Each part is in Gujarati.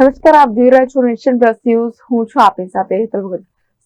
નમસ્કાર, આપ જોઈ રહ્યા છો નેશન પ્લસ ન્યૂઝ. હું છું આપની સાથે હેતલ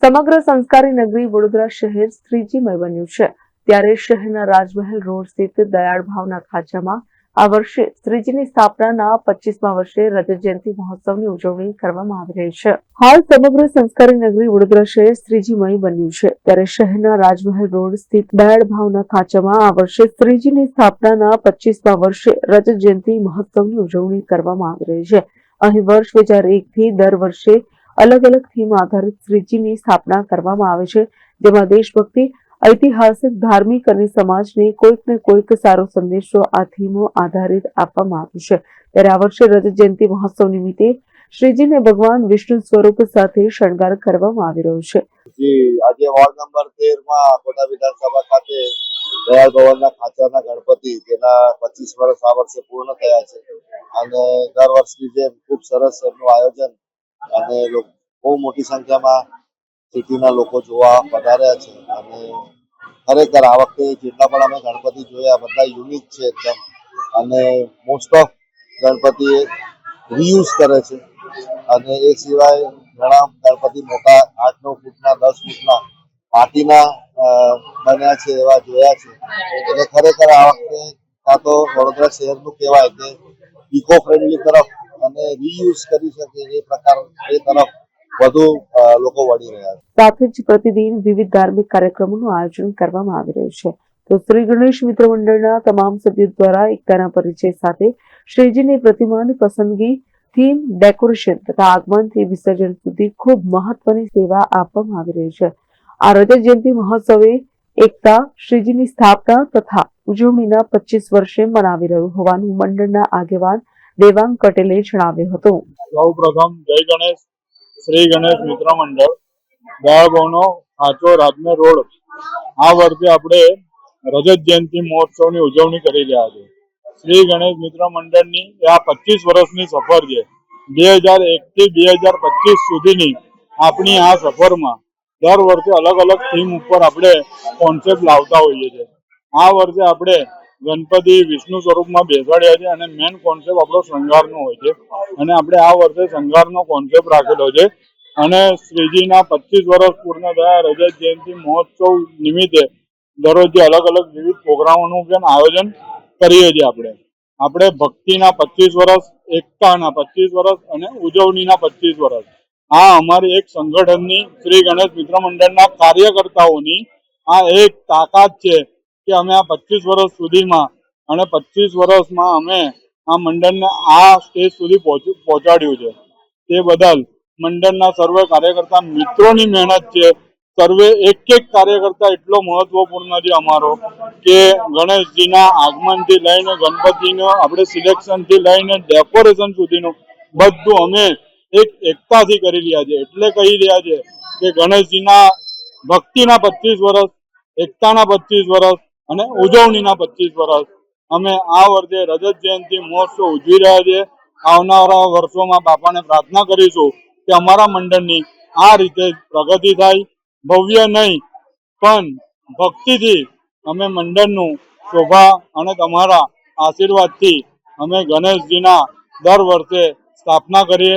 સમગ્ર સંસ્કારી નગરી વડોદરા શહેર શ્રીજીમય બન્યું છે. ત્યારે શહેરના રાજમહેલ રોડ સ્થિત દયાળ ભાવના ખાંચામાં આ વર્ષે શ્રીજીની સ્થાપનાના પચીસમા વર્ષે રજત જયંતિ મહોત્સવની ઉજવણી કરવામાં આવી રહી છે. હાલ સમગ્ર સંસ્કારી નગરી વડોદરા શહેર શ્રીજીમય બન્યું છે. ત્યારે શહેરના રાજમહેલ રોડ સ્થિત દયાળ ભાવના ખાંચામાં આ વર્ષે શ્રીજીની સ્થાપનાના પચીસમા વર્ષે રજત જયંતિ મહોત્સવની ઉજવણી કરવામાં આવી રહી છે. અહીં વર્ષ બે હજાર એકથી દર વર્ષે અલગ અલગ થીમ આધારિત શ્રીજીની સ્થાપના કરવામાં આવે છે. જેમાં દેશભક્તિ, ઐતિહાસિક, ધાર્મિક અને સમાજને કોઈક ને કોઈક સારો સંદેશો આ થીમો આધારિત આપવામાં આવ્યો છે. ત્યારે આ વર્ષે રજત જયંતિ મહોત્સવ નિમિત્તે શ્રીજીને ભગવાન વિષ્ણુ સ્વરૂપ સાથે શણગાર કરવામાં આવી રહ્યો છે. આજે વોર્ડ નંબર તેરમાં કોટા વિધાનસભા ખાતે દયાળ ભવનના ખાંચાના ગણપતિ, જેના પચીસ વર્ષ આ વર્ષે પૂર્ણ થયા છે. અને દર વર્ષની જેમ ખૂબ સરસ એમનું આયોજન અને બહુ મોટી સંખ્યામાં સિટીના લોકો જોવા પધાર્યા છે. અને ખરેખર આ વખતે જેટલા પણ અમે ગણપતિ જોયા બધા યુનિક છે એકદમ. અને મોસ્ટ ઓફ ગણપતિ રીયુઝ કરે છે. અને એ સિવાય ઘણા ગણપતિ મોટા આઠ નવ ફૂટના, દસ ફૂટના માટીના બન્યા છે, એવા જોયા છે. એટલે ખરેખર આ વખતે કાં તો વડોદરા શહેરનું કહેવાય કે ઇકો ફ્રેન્ડલી તરફ અને રીયુઝ કરી શકે એ પ્રકાર, એ તરફ વધુ લોકો વળી રહ્યા છે. સાથે જ પ્રતિદિન વિવિધ ધાર્મિક કાર્યક્રમોનું આયોજન કરવામાં આવી રહ્યું છે. તો શ્રી ગણેશ મિત્ર મંડળના તમામ સભ્યો દ્વારા એકતાના પરિચય સાથે શ્રીજીની પ્રતિમાની પસંદગી થીમ ડેકોરેશન તથા આગમનથી વિસર્જન સુધી ખૂબ મહત્વની સેવા આપવામાં આવી રહી છે. આ રજત જયંતિ મહોત્સવે એકતા શ્રીજીની સ્થાપના તથા ઉજવણીના પચીસ વર્ષે મનાવી રહ્યું હોવાનું મંડળના આગેવાન દેવાંગ પટેલે જણાવ્યું હતું. સૌ પ્રથમ જય ગણેશ. શ્રી ગણેશ મિત્ર મંડળ. ભવનો સાચો રાજને રોડ. આ વર્ષે આપણે રજત જયંતિ મહોત્સવની ઉજવણી કરી રહ્યા છે શ્રી ગણેશ મિત્ર મંડળની આ પચીસ વર્ષની સફર છે. બે હજાર એક થી બે હજાર પચીસ સુધીની આપણી આ સફરમાં દર વર્ષે અલગ અલગ થીમ ઉપર આપણે કોન્સેપ્ટ લાવતા હોઈએ છીએ. આ વર્ષે આપણે ગણપતિ વિષ્ણુ સ્વરૂપમાં બેસાડ્યા છે અને મેન કોન્સેપ્ટ આપણો શણગારનો હોય છે. અને આપણે આ વર્ષે શણગારનો કોન્સેપ્ટ રાખેલો છે. અને શ્રીજીના પચીસ વર્ષ પૂર્ણ થયા રજત જયંતિ મહોત્સવ નિમિત્તે દરરોજ અલગ અલગ વિવિધ પ્રોગ્રામોનું પણ આયોજન કરીએ છીએ આપણે. આપણે ભક્તિના પચીસ વર્ષ, એકતાના પચીસ વર્ષ અને ઉજવણીના પચીસ વર્ષ. આ અમારી એક સંગઠનની શ્રી ગણેશ મિત્ર મંડળના કાર્યકર્તાઓની આ એક તાકાત છે કે અમે આ પચીસ વર્ષ સુધીમાં અને પચીસ વર્ષમાં અમે આ મંડળને આ સ્ટેજ સુધી પહોંચ- પહોંચાડ્યું છે. તે બદલ મંડળના સર્વે કાર્યકર્તા મિત્રોની મહેનત છે. સર્વે એક એક કાર્યકર્તા એટલો મહત્વપૂર્ણ છે અમારો કે ગણેશજીના આગમનથી લઈને ગણપતિનું આપણે સિલેક્શનથી લઈને ડેકોરેશન સુધીનું બધું અમે એક એકતાથી કરી રહ્યા છે. એટલે કહી રહ્યા છે કે ગણેશજીના ભક્તિના પચીસ વર્ષ એકતાના પચીસ વર્ષ અને ઉજવણીના પચીસ વર્ષ અમે આ વર્ષે રજત જયંતિ મહોત્સવ ઉજવી રહ્યા છીએ. આવનારા વર્ષોમાં બાપાને પ્રાર્થના કરીશું કે અમારા મંડળની આ રીતે પ્રગતિ થાય. ભવ્ય નહીં, પણ ભક્તિથી અમે મંડળનું શોભા અને તમારા આશીર્વાદથી અમે ગણેશજીના દર વર્ષે સ્થાપના કરીએ.